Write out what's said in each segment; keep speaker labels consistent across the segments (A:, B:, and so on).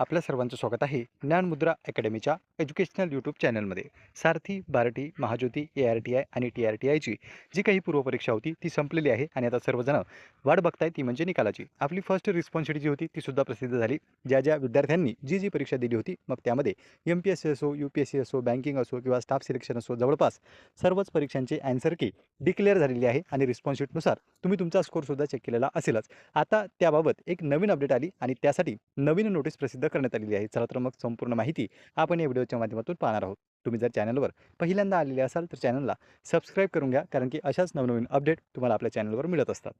A: आपल्या सर्वांचं स्वागत आहे ज्ञानमुद्रा अकॅडमीच्या एज्युकेशनल यूट्यूब चॅनलमध्ये. Sarthi Barti Mahajyoti A R T I आणि टी आर टी आयची जी काही पूर्वपरीक्षा होती ती संपलेली आहे आणि आता सर्वजण वाट बघताय ती म्हणजे निकालाची. आपली फर्स्ट रिस्पॉन्सिबिलिटी जी होती ती सुद्धा प्रसिद्ध झाली. ज्या ज्या विद्यार्थ्यांनी जी जी परीक्षा दिली होती मग त्यामध्ये एम पी एस सी असो यू पी एस सी असो बँकिंग असो किंवा स्टाफ सिलेक्शन असो जवळपास सर्वच परीक्षांचे अँसर की डिक्लेअर झालेली आहे आणि रिस्पॉन्सिबिलिटीनुसार तुम्ही तुमचा स्कोरसुद्धा चेक केलेला असेलच. आता त्याबाबत एक नवीन अपडेट आली आणि त्यासाठी नवीन नोटीस प्रसिद्ध करण्यात आलेली आहे. चला तर मग संपूर्ण माहिती आपण या व्हिडिओच्या माध्यमातून पाहणार आहोत. तुम्ही जर चॅनलवर पहिल्यांदा आलेले असाल तर चॅनलला सबस्क्राईब करून घ्या कारण की अशाच नवनवीन अपडेट तुम्हाला आपल्या चॅनलवर मिळत असतात.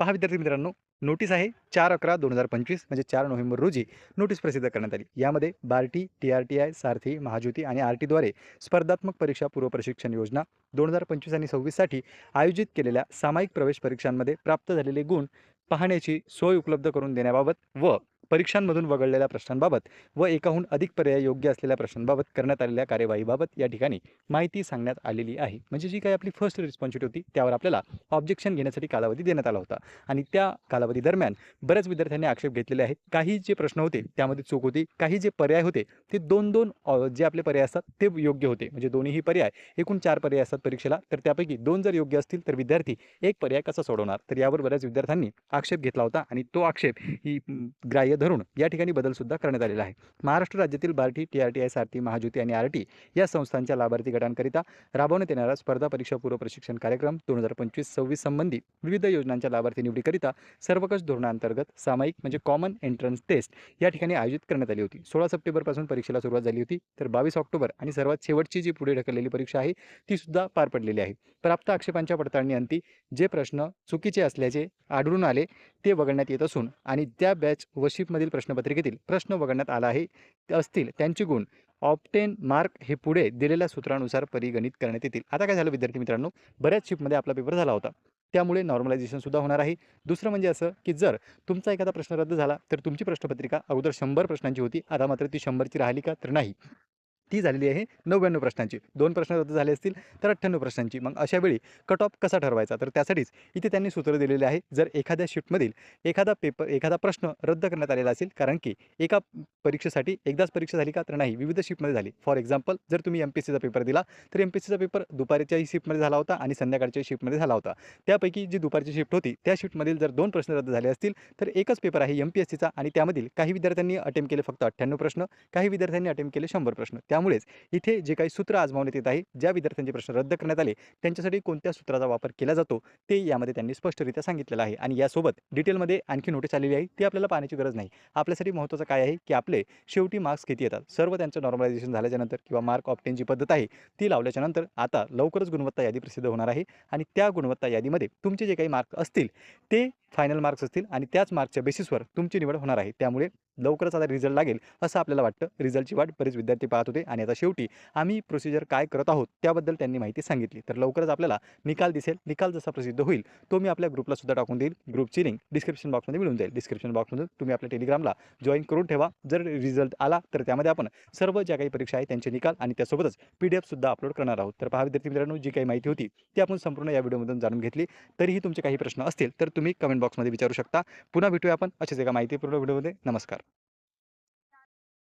A: पहा विद्यार्थी मित्रांनो नोटीस आहे चार अकरा दोन हजार पंचवीस म्हणजे चार नोव्हेंबर रोजी नोटीस प्रसिद्ध करण्यात आली. यामध्ये Barti T R T I Sarthi Mahajyoti आणि आर टीद्वारे स्पर्धात्मक परीक्षा पूर्व प्रशिक्षण योजना दोन हजार पंचवीस आणि सव्वीससाठी आयोजित केलेल्या सामायिक प्रवेश परीक्षांमध्ये प्राप्त झालेले गुण पाहण्याची सोय उपलब्ध करून देण्याबाबत व परीक्षांमधून वगळलेल्या प्रश्नांबाबत व एकाहून अधिक पर्याय योग्य असलेल्या प्रश्नांबाबत करण्यात आलेल्या कार्यवाहीबाबत या ठिकाणी माहिती सांगण्यात आलेली आहे. म्हणजे जी काही आपली फर्स्ट रिस्पॉन्सिबिलिटी होती त्यावर आपल्याला ऑब्जेक्शन घेण्यासाठी कालावधी देण्यात आला होता. आणि त्या कालावधी दरम्यान बऱ्याच विद्यार्थ्यांनी आक्षेप घेतलेले आहेत. काही जे प्रश्न होते त्यामध्ये चूक होती. काही जे पर्याय होते ते दोन दोन जे आपले पर्याय असतात ते योग्य होते. म्हणजे दोन्हीही पर्याय एकूण चार पर्याय असतात परीक्षेला. तर त्यापैकी दोन जर योग्य असतील तर विद्यार्थी एक पर्याय कसा सोडवणार? तर यावर बऱ्याच विद्यार्थ्यांनी आक्षेप घेतला होता. आणि तो आक्षेप ही ग्राह्य धरून या ठिकाणी बदलसुद्धा करण्यात आलेला आहे. महाराष्ट्र राज्यातील BARTI T R T I Sarathi Mahajyoti आणि आर टी या संस्थांच्या लाभार्थी गटांकरिता राबवण्यात येणारा स्पर्धा परीक्षा पूर्व प्रशिक्षण कार्यक्रम दोन हजार पंचवीस सव्वीस संबंधी विविध योजनांच्या लाभार्थी निवडीकरिता सर्वकष धोरणांतर्गत सामायिक म्हणजे कॉमन एंट्रन्स टेस्ट या ठिकाणी आयोजित करण्यात आली होती. सोळा सप्टेंबरपासून परीक्षेला सुरुवात झाली होती तर बावीस ऑक्टोबर आणि सर्वात शेवटची जी पुढे ढकललेली परीक्षा आहे ती सुद्धा पार पडलेली आहे. प्राप्त आक्षेपांच्या पडताळणी अंती जे प्रश्न चुकीचे असल्याचे आढळून आले ते वगळण्यात येत असून आणि त्या बॅच वशी मधील प्रश्नपत्रिकेतील प्रश्न वगळण्यात आला आहे. असतील त्यांचे गुण ऑप्टेन मार्क हे पुढे दिलेल्या सूत्रानुसार परिगणित करण्यात येतील. आता काय झालं विद्यार्थी मित्रांनो? बऱ्याच शिपमध्ये आपला पेपर झाला होता. त्यामुळे नॉर्मलायझेशन सुद्धा होणार आहे. दुसरं म्हणजे असं की जर तुमचा एखादा प्रश्न रद्द झाला तर तुमची प्रश्नपत्रिका अगोदर शंभर प्रश्नांची होती. आता मात्र ती शंभरची राहिली का तर नाही. ती झालेली आहे नव्याण्णव प्रश्नांची. दोन प्रश्न रद्द झाले असतील तर अठ्ठ्याण्णव प्रश्नांची. मग अशा वेळी कट ऑफ कसा ठरवायचा? तर त्यासाठीच इथे त्यांनी सूत्र दिलेले आहे. जर एखाद्या शिफ्टमधील एखादा पेपर एखादा प्रश्न रद्द करण्यात आलेला असेल कारण की एका परीक्षेसाठी एकदाच परीक्षा झाली का? तर नाही. विविध शिफ्टमध्ये झाली. फॉर एक्झाम्पल जर तुम्ही एम पी सीचा पेपर दिला तर एम पी सीचा पेपर दुपारच्याही शिफ्टमध्ये झाला होता आणि संध्याकाळच्या शिफ्टमध्ये झाला होता. त्यापैकी जी दुपारची शिफ्ट होती त्या शिफ्टमधील जर दोन प्रश्न रद्द झाले असतील तर एकच पेपर आहे एम पी एस सीचा आणि त्यामधील काही विद्यार्थ्यांनी अटेम्प्ट केले फक्त अठ्ठ्याण्णव प्रश्न काही विद्यार्थ्यांनी अटेम्प्ट केले शंभर प्रश्न. त्या त्यामुळेच इथे जे काही सूत्र आजमावण्यात येत आहे ज्या विद्यार्थ्यांचे प्रश्न रद्द करण्यात आले त्यांच्यासाठी कोणत्या सूत्राचा वापर केला जातो ते यामध्ये त्यांनी स्पष्टरित्या सांगितलेलं आहे. आणि यासोबत डिटेलमध्ये आणखी नोटीस आलेली आहे ती आपल्याला पाहण्याची गरज नाही. आपल्यासाठी महत्त्वाचं काय आहे की आपले शेवटी मार्क्स किती येतात? सर्व त्यांचं नॉर्मलायझेशन झाल्याच्यानंतर किंवा मार्क ऑप्टेन जी पद्धत आहे ती लावल्याच्यानंतर आता लवकरच गुणवत्ता यादी प्रसिद्ध होणार आहे. आणि त्या गुणवत्ता यादीमध्ये तुमचे जे काही मार्क असतील ते फायनल मार्क्स असतील आणि त्याच मार्क्सच्या बेसिसवर तुमची निवड होणार आहे. त्यामुळे लवकरच आता रिझल्ट लागेल असं आपल्याला वाटतं. रिझल्टची वाट बरेच विद्यार्थी पाहत होते आणि आता शेवटी आम्ही प्रोसिजर काय करत आहोत त्याबद्दल त्यांनी माहिती सांगितली. तर लवकरच आपल्याला निकाल दिसेल. निकाल जसा प्रसिद्ध होईल तो मी आपल्या ग्रुपला सुद्धा टाकून देईल. ग्रुपची लिंक डिस्क्रिप्शन बॉक्समध्ये मिळून जाईल. डिस्क्रिप्शन बॉक्समधून तुम्ही आपल्या टेलिग्रामला जॉईन करून ठेवा. जर रिझल्ट आला तर त्यामध्ये आपण सर्व ज्या काही परीक्षा आहे त्यांचे निकाल आणि त्यासोबतच पी डी एफसुद्धा अपलोड करणार आहोत. तर पहा विद्यार्थी मित्रांनो जी काही माहिती होती ती आपण संपूर्ण या व्हिडिओमधून जाणून घेतली. तरीही तुमचे काही प्रश्न असतील तर तुम्ही कमेंट बॉक्समध्ये विचारू शकता. पुन्हा भेटूया आपण अशाच एका माहितीपूर्ण व्हिडिओमध्ये. नमस्कार.